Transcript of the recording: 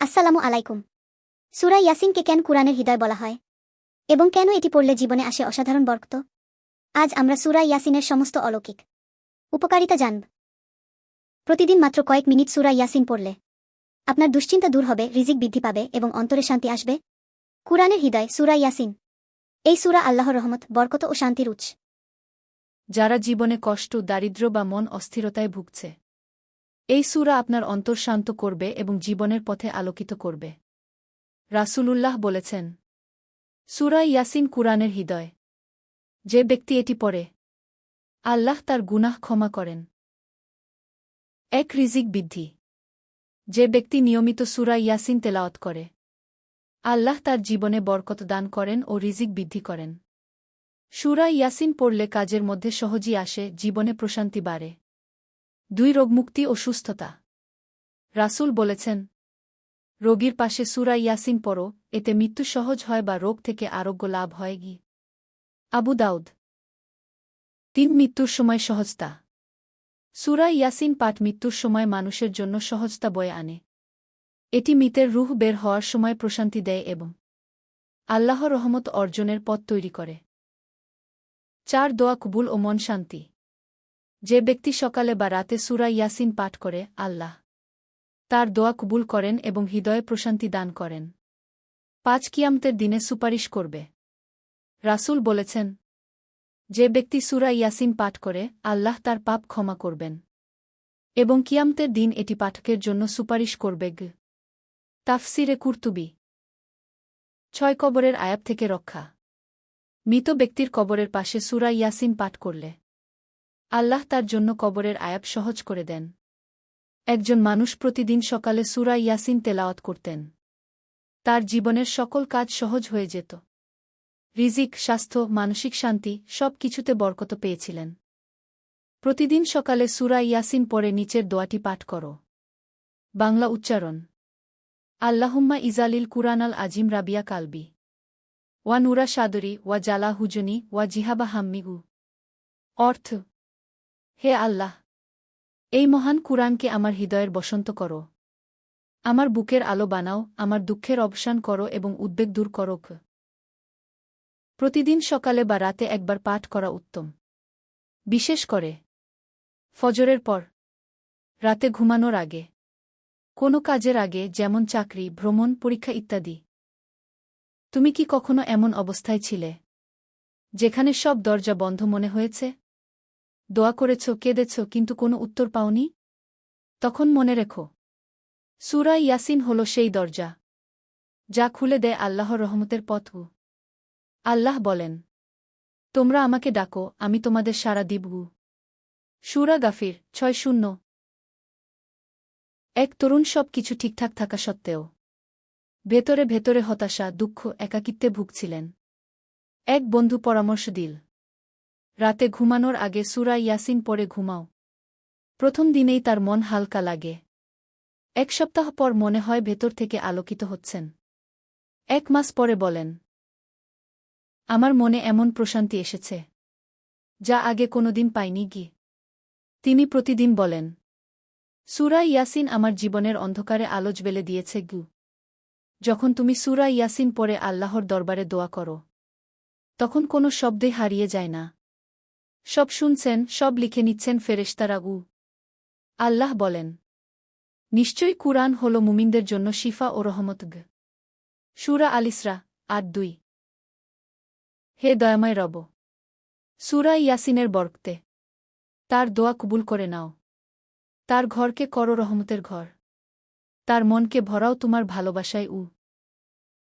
আসসালামু আলাইকুম। সুরা ইয়াসিনকে কেন কুরআনের হৃদয় বলা হয়? এবং কেন এটি পড়লে জীবনে আসে অসাধারণ বরকত? আজ আমরা সুরা ইয়াসিনের সমস্ত অলৌকিক উপকারিতা জানব। প্রতিদিন মাত্র কয়েক মিনিট সুরা ইয়াসিন পড়লে আপনার দুশ্চিন্তা দূর হবে, রিজিক বৃদ্ধি পাবে এবং অন্তরে শান্তি আসবে। কুরআনের হৃদয় সুরা ইয়াসিন। এই সুরা আল্লাহর রহমত, বরকত ও শান্তির উৎস। যারা জীবনে কষ্ট, দারিদ্র্য বা মন অস্থিরতায় ভুগছে এই সুরা আপনার অন্তর শান্ত করবে এবং জীবনের পথে আলোকিত করবে। রাসূলুল্লাহ বলেছেন, সুরা ইয়াসিন কুরআনের হৃদয়। যে ব্যক্তি এটি পড়ে, আল্লাহ তার গুনাহ ক্ষমা করেন। এক রিজিক বৃদ্ধি। যে ব্যক্তি নিয়মিত সুরা ইয়াসিন তেলাওয়াত করে, আল্লাহ তার জীবনে বরকত দান করেন ও রিজিক বৃদ্ধি করেন। সুরা ইয়াসিন পড়লে কাজের মধ্যে সহজই আসে, জীবনে প্রশান্তি বাড়ে। দুই রোগমুক্তি ও সুস্থতা। রাসূল বলেছেন, রোগীর পাশে সুরা ইয়াসিন পড়ো, এতে মৃত্যু সহজ হয় বা রোগ থেকে আরোগ্য লাভ হয় গি। আবু দাউদ, তিন মৃত্যুর সময় সহজতা। সুরা ইয়াসিন পাঠ মৃত্যুর সময় মানুষের জন্য সহজতা বয়ে আনে। এটি মৃতের রুহ বের হওয়ার সময় প্রশান্তি দেয় এবং আল্লাহ রহমত অর্জনের পথ তৈরি করে। চার, দোয়া কবুল ও মন শান্তি। যে ব্যক্তি সকালে বা রাতে সুরা ইয়াসিন পাঠ করে, আল্লাহ তার দোয়া কবুল করেন এবং হৃদয়ে প্রশান্তি দান করেন। পাঁচ কিয়ামতের দিনে সুপারিশ করবে। রাসূল বলেছেন, যে ব্যক্তি সুরা ইয়াসিন পাঠ করে, আল্লাহ তার পাপ ক্ষমা করবেন। এবং কিয়ামতের দিন এটি পাঠকের জন্য সুপারিশ করবে গ তাফসিরে কুর্তুবি। ছয় কবরের আয়াব থেকে রক্ষা। মৃত ব্যক্তির কবরের পাশে সুরা ইয়াসিন পাঠ করলে আল্লাহ তার জন্য কবরের আয়াব সহজ করে দেন। একজন মানুষ প্রতিদিন সকালে সুরা ইয়াসিন তেলাওয়াত করতেন। তার জীবনের সকল কাজ সহজ হয়ে যেত। রিজিক, স্বাস্থ্য, মানসিক শান্তি সব কিছুতে বরকত পেয়েছিলেন। প্রতিদিন সকালে সুরা ইয়াসিন পরে নিচের দোয়াটি পাঠ করো। বাংলা উচ্চারণ। আল্লাহুম্মা ইজালিল কুরআনাল আজিম রাবিয়া কালবি। ওয়া নুরা সাদরি, ওয়া জালা হুজনি ওয়া জিহাবা হাম্মিগু। অর্থ হে আল্লাহ, এই মহান কুরআনকে আমার হৃদয়ের বসন্ত করো। আমার বুকের আলো বানাও, আমার দুঃখের অবসান করো এবং উদ্বেগ দূর করো। প্রতিদিন সকালে বা রাতে একবার পাঠ করা উত্তম। বিশেষ করে, ফজরের পর, রাতে ঘুমানোর আগে, কোনো কাজের আগে যেমন চাকরি, ভ্রমণ, পরীক্ষা ইত্যাদি। তুমি কি কখনো এমন অবস্থায় ছিলে, যেখানে সব দরজা বন্ধ মনে হয়েছে? দোয়া করেছ, কেঁদেছ, কিন্তু কোনো উত্তর পাওনি? তখন মনে রেখো। সুরা ইয়াসিন হল সেই দরজা, যা খুলে দেয় আল্লাহর রহমতের পথু আল্লাহ বলেন, তোমরা আমাকে ডাকো, আমি তোমাদের সারা দিবগু সুরা গাফির, ছয় শূন্য। এক তরুণ সব কিছু ঠিকঠাক থাকা সত্ত্বেও, ভেতরে ভেতরে হতাশা, দুঃখ, একাকিত্বে ভুগছিলেন। এক বন্ধু পরামর্শ দিল রাতে ঘুমানোর আগে সুরা ইয়াসিন পরে ঘুমাও। প্রথম দিনেই তার মন হালকা লাগে। এক সপ্তাহ পর মনে হয় ভেতর থেকে আলোকিত হচ্ছেন। এক মাস পরে বলেন, আমার মনে এমন প্রশান্তি এসেছে, যা আগে কোনোদিন পাইনি গি। তিনি প্রতিদিন বলেন, সুরা ইয়াসিন আমার জীবনের অন্ধকারে আলো বেলে দিয়েছে গু। যখন তুমি সুরা ইয়াসিন পরে আল্লাহর দরবারে দোয়া করো, তখন কোনো শব্দে হারিয়ে যায় না। সব শুনছেন, সব লিখে নিচ্ছেন ফেরেশতারা আল্লাহ বলেন, নিশ্চয়ই কুরআন হল মুমিনদের জন্য শিফা ও রহমত গ। সুরা আলিসরা আট দুই। হে দয়াময় রব, সুরা ইয়াসিনের বর্কতে তার দোয়া কবুল করে নাও। তার ঘরকে করো রহমতের ঘর। তার মনকে ভরাও তোমার ভালোবাসায় উ।